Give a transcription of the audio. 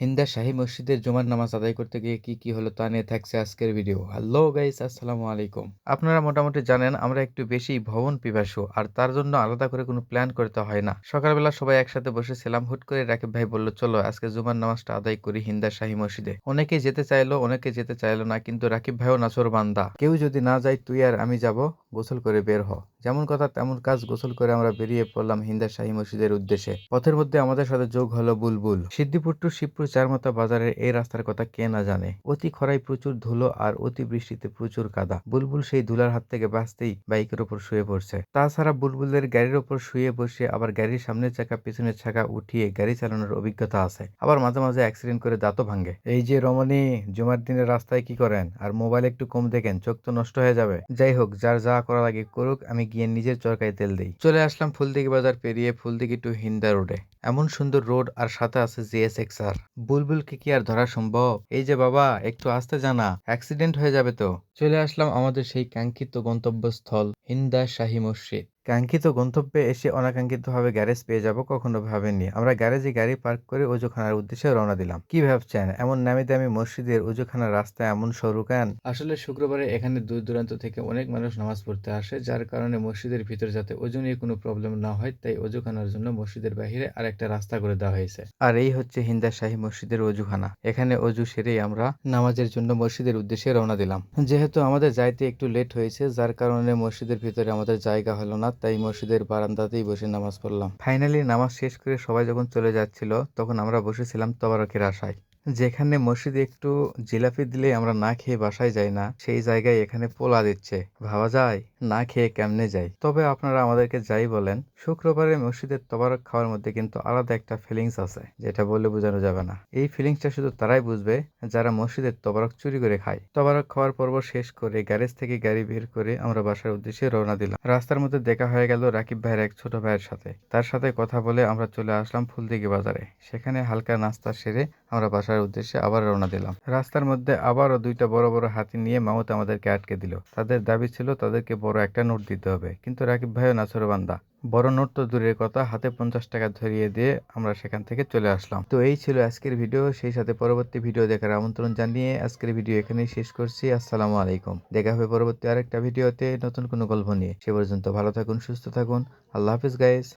হিন্দা শাহী মসজিদের জুমার নামাজ আদায় করতে গিয়ে কি কি হলো তা নিয়ে থাকছে আজকের ভিডিও হ্যালো গাইস আসসালামু আলাইকুম। আপনারা মোটামুটি জানেন, আমরা একটু বেশি ভবন পিপাসু, আর তার জন্য আলাদা করে কোনো প্ল্যান করতে হয় না। সকালবেলা সবাই একসাথে বসেছিলাম, হুট করে রাকিব ভাই বলল, চলো, আজকে জুমার নামাজটা আদায় করি হিন্দা শাহী মসজিদে। অনেকে যেতে চাইলো, অনেকে যেতে চাইলো না, কিন্তু রাকিব ভাইও নাচর বান্দা। কেউ যদি না যায়, তুই আর আমি যাব। গোসল করে বের হ যেমন কথা, তেমন কাজ গোসল করে আমরা বেরিয়ে পড়লাম হিন্দা শাহী মসজিদের উদ্দেশ্যে। পথের মধ্যে আমাদের সাথে যোগ হলো বুলবুল। সিদ্দিপুর টু শিবপুর চারমাথা বাজারের এই রাস্তার কথা কে না জানে। অতি খরায় প্রচুর ধুলো আর অতি বৃষ্টিতে প্রচুর কাদা। বুলবুল সেই ধুলার হাত থেকে বাঁচতেই বাইকের উপর শুয়ে পড়ছে। তাছাড়া বুলবুলের গাড়ির উপর শুয়ে বসে আবার গাড়ির সামনের চাকা, পিছনের চাকা উঠিয়ে গাড়ি চালানোর অভিজ্ঞতা আছে। আবার মাঝে মাঝে অ্যাক্সিডেন্ট করে দাঁতও ভাঙে। এই যে রমণী, জুমার দিনে রাস্তায় কি করেন? আর মোবাইল একটু কম দেখেন, চোখ তো নষ্ট হয়ে যাবে। যাই হোক, যার যা করা আগে করুক, আমি গিয়ে নিজের চরকায় তেল দিই। চলে আসলাম ফুলদিঘি বাজার পেরিয়ে ফুলদিঘি টু হিন্দা রোডে এমন সুন্দর রোড আর সাথে আছে জিএসএক্স আর বুলবুলকে কি আর ধরা সম্ভব? এই যে বাবা, একটু আসতে জানা অ্যাক্সিডেন্ট হয়ে যাবে তো। চলে আসলাম আমাদের সেই কাঙ্ক্ষিত গন্তব্যস্থল, হিন্দা শাহী মসজিদ। কাঙ্ক্ষিত গন্তব্যে এসে অনাকাঙ্ক্ষিতভাবে গ্যারেজ পেয়ে যাব কখনো ভাবেননি আমরা গ্যারেজে গাড়ি পার্ক করে ওজুখানার উদ্দেশ্যে রওনা দিলাম। কি ভাবছেন? এমন নামি দামি মসজিদের ওজুখানার রাস্তা এমন সরু কেন? আসলে শুক্রবারে এখানে দূর দূরান্ত থেকে অনেক মানুষ নামাজ পড়তে আসে যার কারণে মসজিদের ভিতরে যাতে ওজু নিয়ে কোনো প্রবলেম না হয় তাই ওজুখানার জন্য মসজিদের বাহিরে আর একটা রাস্তা করে দেওয়া হয়েছে। আর এই হচ্ছে হিন্দা শাহী মসজিদের ওজুখানা। এখানে অজু সেরেই আমরা নামাজের জন্য মসজিদের উদ্দেশ্যে রওনা দিলাম। যেহেতু আমাদের যাইতে একটু লেট হয়েছে যার কারণে মসজিদের ভিতরে আমাদের জায়গা হলো না তাই মসজিদের বারান্দাতেই বসে নামাজ পড়লাম। ফাইনালি নামাজ শেষ করে সবাই যখন চলে যাচ্ছিল, তখন আমরা বসেছিলাম তবারকের আশায়। যেখানে মসজিদে একটু জিলাপি দিলে আমরা না খেয়ে বাসায় যাই না, সেই জায়গায় এখানে পোলা দিচ্ছে। ভাবা যায়, না খেয়ে কেমনে যাই? তবে আপনারা আমাদেরকে যাই বলেন, শুক্রবারে মসজিদের তবারক খাওয়ার মধ্যে কিন্তু আলাদা একটা ফিলিংস আছে, যেটা বলে বোঝানো যাবে না। এই ফিলিংসটা শুধু তারাই বুঝবে যারা মসজিদের তবারক চুরি করে খায়। তবারক খাওয়ার পর্ব শেষ করে গ্যারেজ থেকে গাড়ি বের করে আমরা বাসার উদ্দেশ্যে রওনা দিলাম। রাস্তার মধ্যে দেখা হয়ে গেল রাকিব ভাইয়ের এক ছোট ভাইয়ের সাথে। তার সাথে কথা বলে আমরা চলে আসলাম ফুলদিঘি বাজারে। সেখানে হালকা নাস্তা সেরে আমরা বাসার উদ্দেশ্যে আবার রওনা দিলাম। রাস্তার মধ্যে আবারও দুইটা বড় বড় হাতি নিয়ে মামুত আমাদেরকে আটকে দিল। তাদের দাবি ছিল তাদেরকে বড় একটা নোট দিতে হবে। কিন্তু রাকিব ভাইও নাছরবান্দা বড় নোট তো দূরের কথা, হাতে পঞ্চাশ টাকা ধরিয়ে দিয়ে আমরা সেখান থেকে চলে আসলাম। তো এই ছিল আজকের ভিডিও। সেই সাথে পরবর্তী ভিডিও দেখার আমন্ত্রণ জানিয়ে আজকের ভিডিও এখানেই শেষ করছি। আসসালামু আলাইকুম। দেখা হবে পরবর্তী আরেকটা ভিডিওতে নতুন কোনো গল্প নিয়ে। সে পর্যন্ত ভালো থাকুন, সুস্থ থাকুন। আল্লাহ হাফিজ গাইস